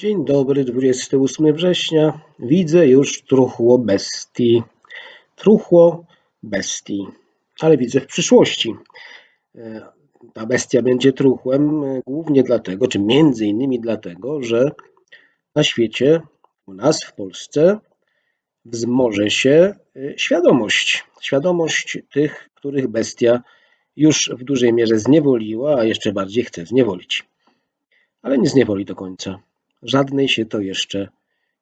Dzień dobry, 28 września. Widzę już truchło bestii. Truchło bestii, ale widzę w przyszłości. E, Ta bestia będzie truchłem e, głównie dlatego, czy między innymi dlatego, że na świecie, u nas w Polsce, wzmoże się e, świadomość. Świadomość tych, których bestia już w dużej mierze zniewoliła, a jeszcze bardziej chce zniewolić. Ale nie zniewoli do końca. Żadnej się to jeszcze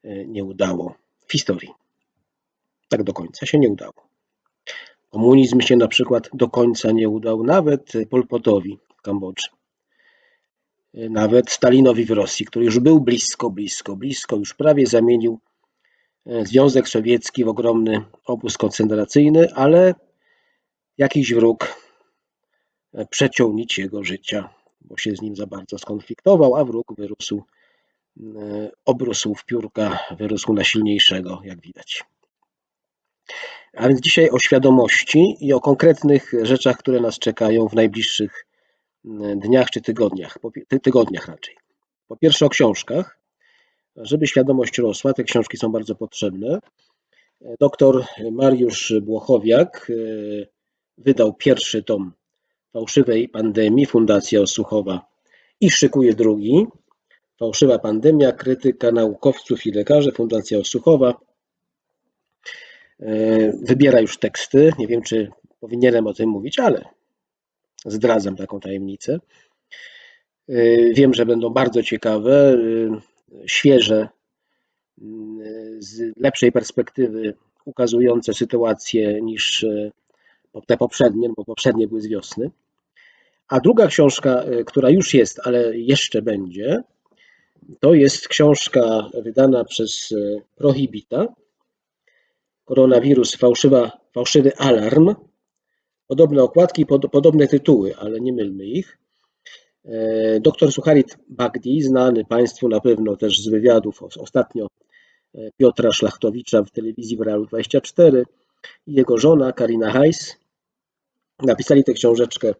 e, nie udało w historii. Tak do końca się nie udało. Komunizm się na przykład do końca nie udał nawet Pol Potowi w Kambodży. E, Nawet Stalinowi w Rosji, który już był blisko, blisko, blisko, już prawie zamienił e, Związek Sowiecki w ogromny obóz koncentracyjny, ale jakiś wróg przeciął nić jego życia, bo się z nim za bardzo skonfliktował, a wróg wyrósł obrósł w piórka, wyrósł na silniejszego, jak widać. A więc dzisiaj o świadomości i o konkretnych rzeczach, które nas czekają w najbliższych mm, dniach czy tygodniach, tygodniach raczej. Po pierwsze o książkach. Żeby świadomość rosła, te książki są bardzo potrzebne. Doktor Mariusz Błochowiak e, wydał pierwszy tom Fałszywej pandemii, Fundacja Osłuchowa i szykuje drugi. Fałszywa pandemia, krytyka naukowców i lekarzy, Fundacja Osłuchowa. E, Wybiera już teksty. Nie wiem, czy powinienem o tym mówić, ale zdradzam taką tajemnicę. E, Wiem, że będą bardzo ciekawe, e, świeże, z lepszej perspektywy ukazujące sytuację niż te poprzednie, bo poprzednie były z wiosny. A druga książka, która już jest, ale jeszcze będzie, to jest książka wydana przez e, Prohibita. Koronawirus, fałszywa, fałszywy alarm. Podobne okładki, pod, podobne tytuły, ale nie mylmy ich. E, Doktor Sucharit Bagdi, znany Państwu na pewno też z wywiadów os- ostatnio e, Piotra Szlachtowicza w telewizji w Realu 24 i jego żona Karina Heiss napisali tę książeczkę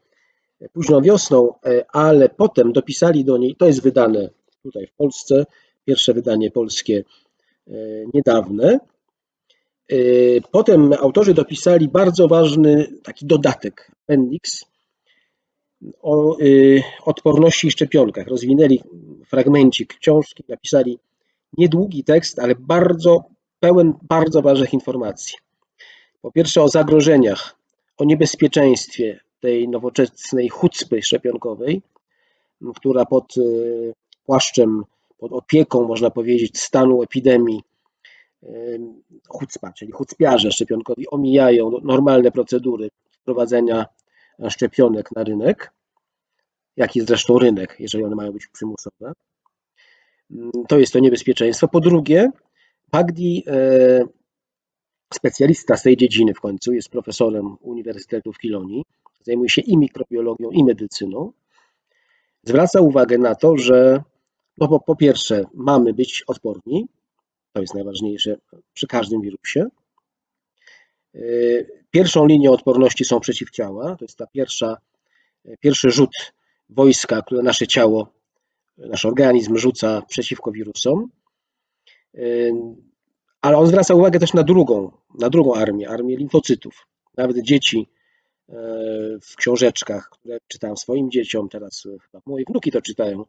późną wiosną, ale potem dopisali do niej, to jest wydane tutaj w Polsce, pierwsze wydanie polskie e, niedawne. E, Potem autorzy dopisali bardzo ważny taki dodatek, appendix, o y, odporności i szczepionkach. Rozwinęli fragmencik książki, napisali niedługi tekst, ale bardzo pełen bardzo ważnych informacji. Po pierwsze o zagrożeniach, o niebezpieczeństwie tej nowoczesnej chucpy szczepionkowej, która pod y, płaszczem, pod opieką, można powiedzieć, stanu epidemii chucpa, czyli chucpiarze szczepionkowi omijają normalne procedury wprowadzenia szczepionek na rynek, jaki zresztą rynek, jeżeli one mają być przymusowe. Mm, To jest to niebezpieczeństwo. Po drugie, Pagdi, e, specjalista z tej dziedziny w końcu, jest profesorem Uniwersytetu w Kilonii, zajmuje się i mikrobiologią, i medycyną. Zwraca uwagę na to, że no po, po pierwsze mamy być odporni, to jest najważniejsze przy każdym wirusie. E, Pierwszą linią odporności są przeciwciała, to jest ta pierwsza, pierwszy rzut wojska, które nasze ciało, nasz organizm rzuca przeciwko wirusom. Yy, Ale on zwraca uwagę też na drugą, na drugą armię, armię limfocytów. Nawet dzieci yy, w książeczkach, które czytałem swoim dzieciom, teraz chyba moje wnuki to czytają,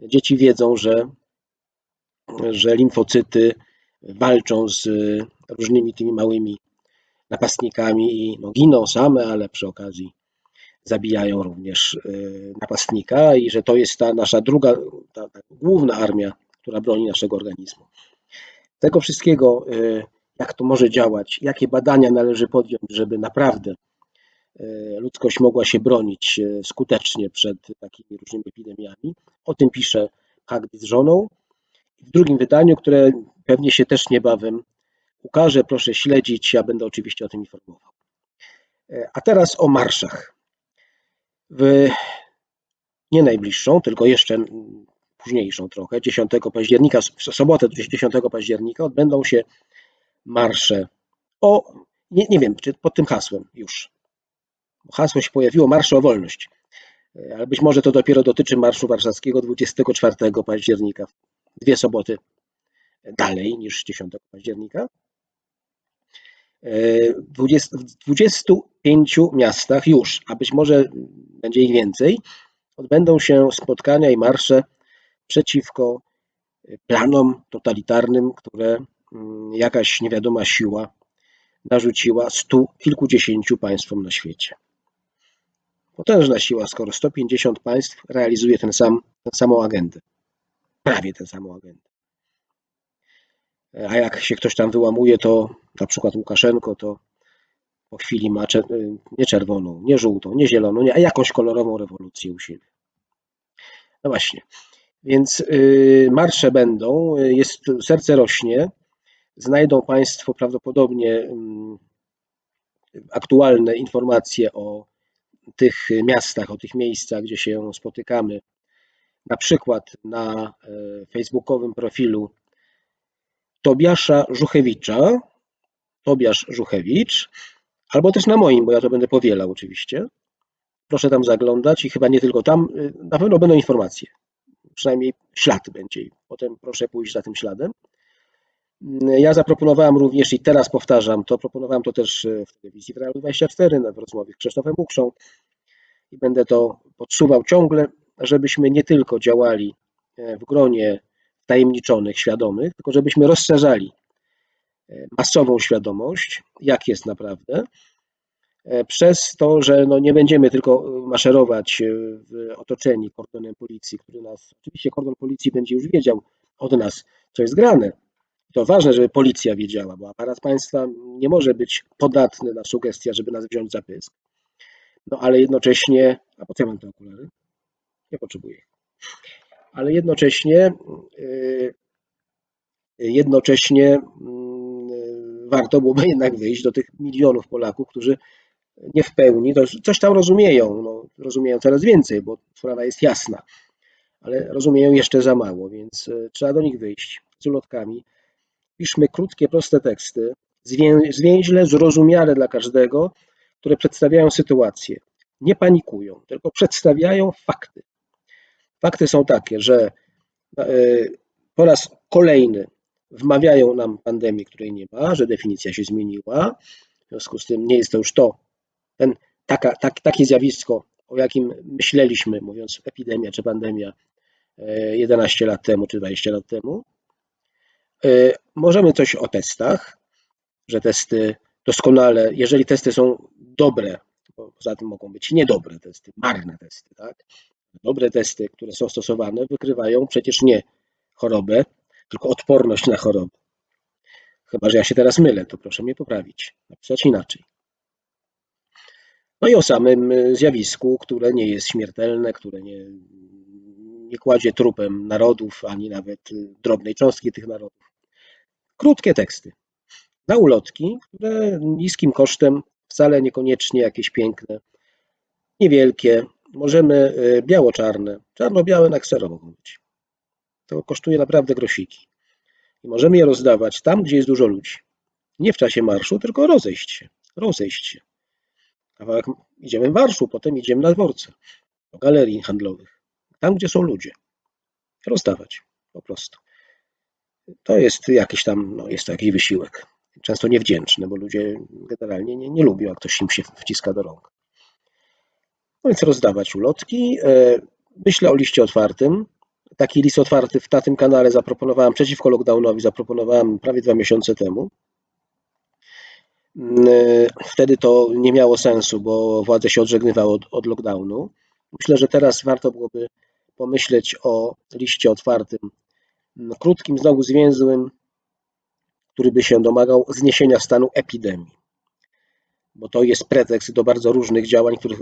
dzieci wiedzą, że, że limfocyty walczą z różnymi tymi małymi napastnikami i no, giną same, ale przy okazji zabijają również y, napastnika i że to jest ta nasza druga, ta, ta główna armia, która broni naszego organizmu. Tego wszystkiego, y, jak to może działać, jakie badania należy podjąć, żeby naprawdę y, ludzkość mogła się bronić y, skutecznie przed takimi różnymi epidemiami. O tym pisze Hagrid z żoną. W drugim wydaniu, które pewnie się też niebawem ukaże, proszę śledzić, ja będę oczywiście o tym informował. E, A teraz o marszach. W nie najbliższą, tylko jeszcze późniejszą trochę, 10 października, w sobotę 10 października odbędą się marsze o, nie, nie wiem, czy pod tym hasłem już. Hasło się pojawiło, marsze o wolność. E, Ale być może to dopiero dotyczy Marszu Warszawskiego 24 października dwie soboty dalej niż 10 października. W 20 w 25 miastach już, a być może będzie ich więcej, odbędą się spotkania i marsze przeciwko planom totalitarnym, które mm, jakaś niewiadoma siła narzuciła stu kilkudziesięciu państwom na świecie. Potężna siła, skoro 150 państw realizuje ten sam, tę samą agendę. Prawie tę samą agendę. A jak się ktoś tam wyłamuje, to na przykład Łukaszenko, to po chwili ma nie czerwoną, nie żółtą, nie zieloną, nie, a jakąś kolorową rewolucję u siebie. No właśnie. Więc y, marsze będą, jest, serce rośnie. Znajdą Państwo prawdopodobnie mm, aktualne informacje o tych miastach, o tych miejscach, gdzie się spotykamy. Na przykład na e, facebookowym profilu Tobiasza Żuchewicza, Tobiasz Żuchewicz, albo też na moim, bo ja to będę powielał oczywiście. Proszę tam zaglądać i chyba nie tylko tam, y, na pewno będą informacje. Przynajmniej ślad będzie. Potem proszę pójść za tym śladem. Ja zaproponowałem również i teraz powtarzam to, proponowałem to też y, w telewizji w Realu 24 w rozmowie z Krzysztofem Ukrzą i będę to podsuwał ciągle, żebyśmy nie tylko działali e, w gronie tajemniczonych, świadomych, tylko żebyśmy rozszerzali e, masową świadomość, jak jest naprawdę, e, przez to, że no nie będziemy tylko maszerować w otoczeni kordonem policji, który nas, oczywiście kordon policji będzie już wiedział od nas, co jest grane. To ważne, żeby policja wiedziała, bo aparat państwa nie może być podatny na sugestie, żeby nas wziąć za pysk. No ale jednocześnie, a po co ja mam te okulary? Nie potrzebuję ale jednocześnie y, jednocześnie mm, warto byłoby jednak wyjść do tych milionów Polaków, którzy nie w pełni, coś tam rozumieją, no, rozumieją coraz więcej, bo sprawa jest jasna, ale rozumieją jeszcze za mało, więc y, trzeba do nich wyjść z ulotkami. Piszmy krótkie, proste teksty, zwięźle, zrozumiale dla każdego, które przedstawiają sytuację. Nie panikują, tylko przedstawiają fakty. Fakty są takie, że e, po raz kolejny wmawiają nam pandemii, której nie ma, że definicja się zmieniła. W związku z tym nie jest to już to, ten, taka, tak, takie zjawisko, o jakim myśleliśmy, mówiąc epidemia czy pandemia 11 e, lat temu czy 20 lat temu. E, możemy coś o testach, że testy doskonale, jeżeli testy są dobre, bo poza tym mogą być niedobre testy, marne testy, tak? Dobre testy, które są stosowane, wykrywają przecież nie chorobę, tylko odporność na chorobę. Chyba, że ja się teraz mylę, to proszę mnie poprawić, napisać inaczej. No i o samym zjawisku, które nie jest śmiertelne, które nie, nie kładzie trupem narodów, ani nawet drobnej cząstki tych narodów. Krótkie teksty. Na ulotki, które niskim kosztem, wcale niekoniecznie jakieś piękne, niewielkie, Możemy y, biało-czarne, czarno-białe na ksero mogą być. To kosztuje naprawdę grosiki. I możemy je rozdawać tam, gdzie jest dużo ludzi. Nie w czasie marszu, tylko rozejść się. Rozejść się. Kawałek idziemy w marszu, potem idziemy na dworce, do galerii handlowych. Tam, gdzie są ludzie. Rozdawać po prostu. To jest jakiś tam, no jest to jakiś wysiłek. Często niewdzięczny, bo ludzie generalnie nie, nie lubią, jak ktoś im się wciska do rąk. No więc rozdawać ulotki. E, myślę o liście otwartym. Taki list otwarty na tym kanale zaproponowałem przeciwko lockdownowi, zaproponowałem prawie dwa miesiące temu. Mm, e, wtedy to nie miało sensu, bo władze się odżegnywały od, od lockdownu. Myślę, że teraz warto byłoby pomyśleć o liście otwartym, krótkim, znowu zwięzłym, który by się domagał zniesienia stanu epidemii bo to jest pretekst do bardzo różnych działań, których,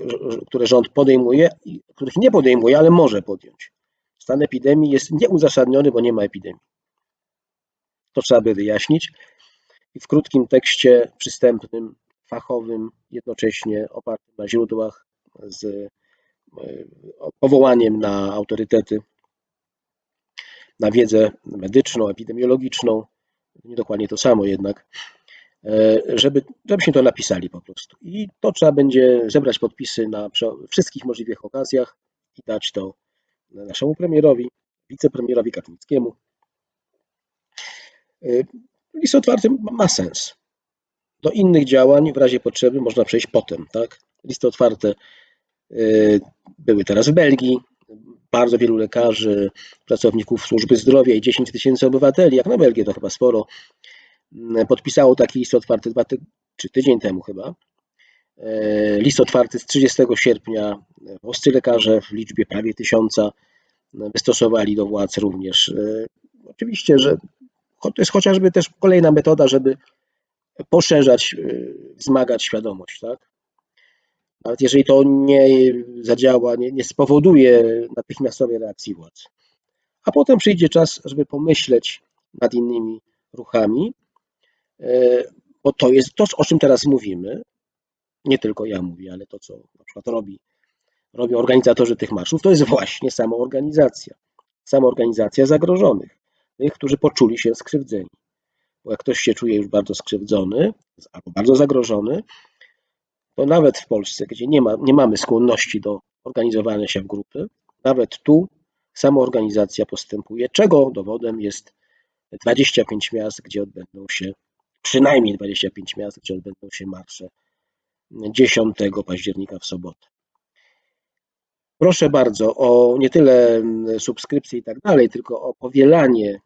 które rząd podejmuje których nie podejmuje, ale może podjąć. Stan epidemii jest nieuzasadniony, bo nie ma epidemii. To trzeba by wyjaśnić. I w krótkim tekście przystępnym, fachowym, jednocześnie opartym na źródłach, z e, powołaniem na autorytety, na wiedzę medyczną, epidemiologiczną, nie dokładnie to samo jednak, E, żeby, żebyśmy to napisali po prostu. I to trzeba będzie zebrać podpisy na wszystkich możliwych okazjach i dać to naszemu premierowi, wicepremierowi Kaczyńskiemu Y, List otwarty ma- sens. Do innych działań w razie potrzeby można przejść potem, tak? Listy otwarte y, były teraz w Belgii. Bardzo wielu lekarzy, pracowników służby zdrowia i 10 tysięcy obywateli, jak na Belgię to chyba sporo, mm, podpisało taki list otwarty dwa ty- czy tydzień temu chyba. E, List otwarty z 30 sierpnia polscy lekarze w liczbie prawie tysiąca wystosowali do władz również. E, Oczywiście, że to jest chociażby też kolejna metoda, żeby poszerzać, e, wzmagać świadomość, tak? Nawet jeżeli to nie zadziała, nie, nie spowoduje natychmiastowej reakcji władz. A potem przyjdzie czas, żeby pomyśleć nad innymi ruchami, e, bo to jest to, o czym teraz mówimy. Nie tylko ja mówię, ale to, co na przykład robi, robią organizatorzy tych marszów, to jest właśnie samoorganizacja. Samoorganizacja zagrożonych, tych, którzy poczuli się skrzywdzeni. Bo jak ktoś się czuje już bardzo skrzywdzony albo bardzo zagrożony, to nawet w Polsce, gdzie nie, ma, nie mamy skłonności do organizowania się w grupy, nawet tu samoorganizacja postępuje, czego dowodem jest 25 miast, gdzie odbędą się, przynajmniej 25 miast, gdzie odbędą się marsze 10 października w sobotę. Proszę bardzo o nie tyle mm, subskrypcję i tak dalej, tylko o powielanie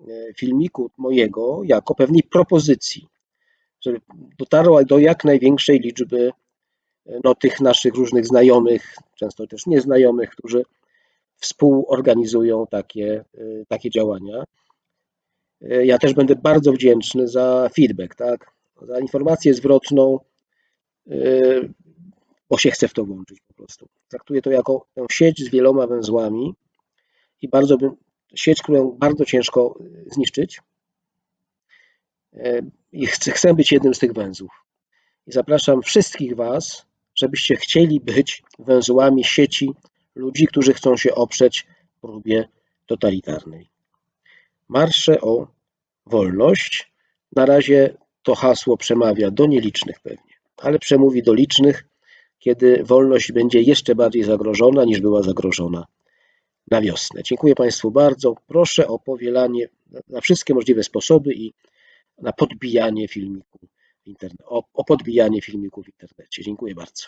e, filmiku mojego jako pewnej propozycji, żeby dotarła do jak największej liczby e, no, tych naszych różnych znajomych, często też nieznajomych, którzy współorganizują takie, e, takie działania. E, Ja też będę bardzo wdzięczny za feedback, tak? za informację zwrotną, bo się chcę w to włączyć po prostu. Traktuję to jako tę sieć z wieloma węzłami i bardzo bym, sieć, którą bardzo ciężko zniszczyć. E, I chcę, być jednym z tych węzłów. I zapraszam wszystkich Was, żebyście chcieli być węzłami sieci ludzi, którzy chcą się oprzeć próbie totalitarnej. Marsze o wolność. Na razie to hasło przemawia do nielicznych pewnie, ale przemówi do licznych, kiedy wolność będzie jeszcze bardziej zagrożona niż była zagrożona na wiosnę. Dziękuję Państwu bardzo. Proszę o powielanie na wszystkie możliwe sposoby i na podbijanie filmiku o, o podbijanie filmiku w internecie. Dziękuję bardzo.